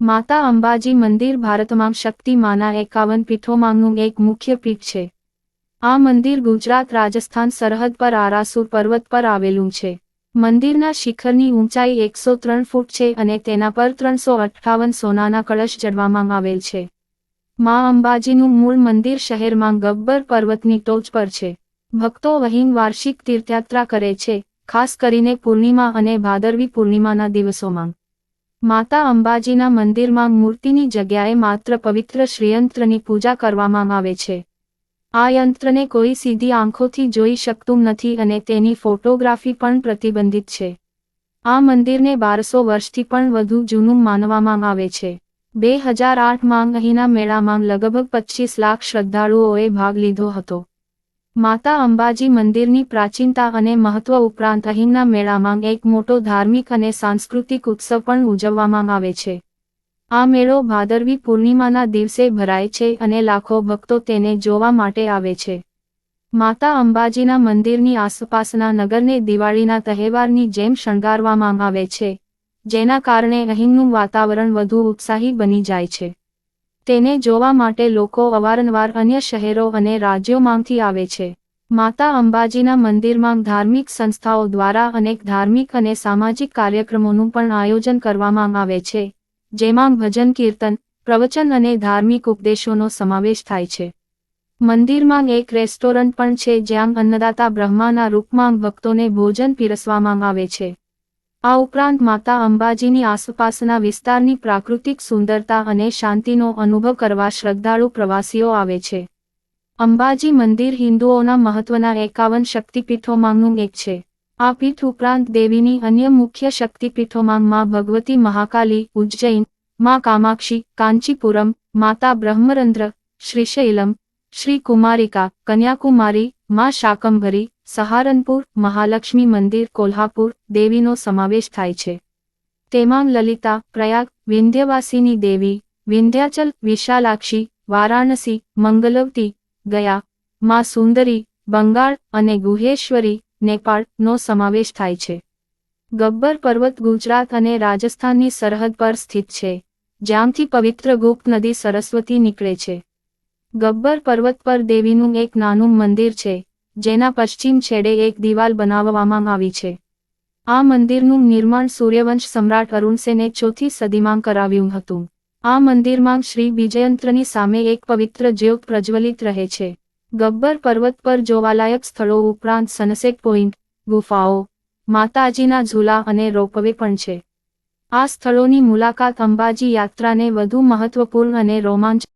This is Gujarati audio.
માતા અંબાજી મંદિર ભારતમાં શક્તિ માના એકાવન પીઠોમાંનું એક મુખ્ય પીઠ છે. આ મંદિર ગુજરાત રાજસ્થાન સરહદ પર આરાસુર પર્વત પર આવેલું છે. મંદિરના શિખરની ઊંચાઈ એકસો ત્રણ ફૂટ છે અને તેના પર ત્રણસો અઠ્ઠાવન સોનાના કળશ જડવામાં આવેલ છે. મા અંબાજીનું મૂળ મંદિર શહેરમાં ગબ્બર પર્વતની ટોચ પર છે. ભક્તો અહીં વાર્ષિક તીર્થયાત્રા કરે છે, ખાસ કરીને પૂર્ણિમા અને ભાદરવી પૂર્ણિમાના દિવસોમાં. માતા અંબાજીના મંદિરમાં મૂર્તિની જગ્યાએ માત્ર પવિત્ર શ્રીયંત્રની પૂજા કરવામાં આવે છે. આ યંત્રને કોઈ સીધી આંખોથી જોઈ શકતું નથી અને તેની ફોટોગ્રાફી પણ પ્રતિબંધિત છે. આ મંદિરને બારસો વર્ષથી પણ વધુ જૂનું માનવામાં આવે છે. બે હજાર આઠમાં અહીંના મેળામાં લગભગ પચીસ લાખ શ્રદ્ધાળુઓએ ભાગ લીધો હતો. માતા અંબાજી મંદિરની પ્રાચીનતા અને મહત્વ ઉપરાંત અહીંના મેળામાં એક મોટો ધાર્મિક અને સાંસ્કૃતિક ઉત્સવ પણ ઉજવવામાં આવે છે. આ મેળો ભાદરવી પૂર્ણિમાના દિવસે ભરાય છે અને લાખો ભક્તો તેને જોવા માટે આવે છે. માતા અંબાજીના મંદિરની આસપાસના નગરને દિવાળીના તહેવારની જેમ શણગારવામાં આવે છે, જેના કારણે અહીંનું વાતાવરણ વધુ ઉત્સાહી બની જાય છે. તેને જોવા માટે લોકો અવારનવાર અન્ય શહેરો અને રાજ્યોમાંથી આવે છે. માતા અંબાજીના મંદિરમાં ધાર્મિક સંસ્થાઓ દ્વારા અનેક ધાર્મિક અને સામાજિક કાર્યક્રમોનું પણ આયોજન કરવામાં આવે છે, જેમાં ભજન, કીર્તન, પ્રવચન અને ધાર્મિક ઉપદેશોનો સમાવેશ થાય છે. મંદિરમાં એક રેસ્ટોરન્ટ પણ છે જ્યાં અન્નદાતા બ્રહ્માના રૂપમાં ભક્તોને ભોજન પીરસવામાં આવે છે. આ ઉપરાંત માતા અંબાજીની આસપાસના વિસ્તારની પ્રાકૃતિક સુંદરતા અને શાંતિનો અનુભવ કરવા શ્રદ્ધાળુ પ્રવાસીઓ આવે છે. અંબાજી મંદિર હિન્દુઓના મહત્વના એકાવન શક્તિપીઠોમાંનું એક છે. આ પીઠ ઉપરાંત દેવીની અન્ય મુખ્ય શક્તિપીઠોમાં માં ભગવતી મહાકાલી, ઉજ્જૈન, માં કામાક્ષી, કાંચીપુરમ, માતા બ્રહ્મરંદ્ર શ્રીશૈલમ શ્રી કુમારિકા, કન્યાકુમારી, માં શાકંભરી, સહારનપુર, મહાલક્ષ્મી મંદિર, કોલ્હાપુર દેવીનો સમાવેશ થાય છે. તેમાં લલિતા, પ્રયાગ, વિંધ્યવાસીની દેવી, વિંધ્યાચલ, વિશાલાક્ષી, વારાણસી, મંગલવતી, ગયા, માં સુંદરી, બંગાળ અને ગુહેશ્વરી, નેપાળનો સમાવેશ થાય છે. ગબ્બર પર્વત ગુજરાત અને રાજસ્થાનની સરહદ પર સ્થિત છે, જ્યાંથી પવિત્ર ગુપ્ત નદી સરસ્વતી નીકળે છે. ગબ્બર પર્વત પર દેવીનું એક નાનું મંદિર છે, જેના પશ્ચિમ છેડે એક દિવાલ બનાવવામાં આવી છે. આ મંદિરનું નિર્માણ સૂર્યવંશ સમ્રાટ અરુણસેને ચોથી સદીમાં કરાવ્યું હતું. આ મંદિરમાં શ્રી વિજયંત્રની સામે એક પવિત્ર જ્યોત પ્રજ્વલિત રહે છે. ગબ્બર પર્વત પર જોવાલાયક સ્થળો ઉપરાંત સનસેટ પોઈન્ટ, ગુફાઓ, માતાજીના ઝૂલા અને રોપવે પણ છે. આ સ્થળોની મુલાકાત અંબાજી યાત્રાને વધુ મહત્વપૂર્ણ અને રોમાંચ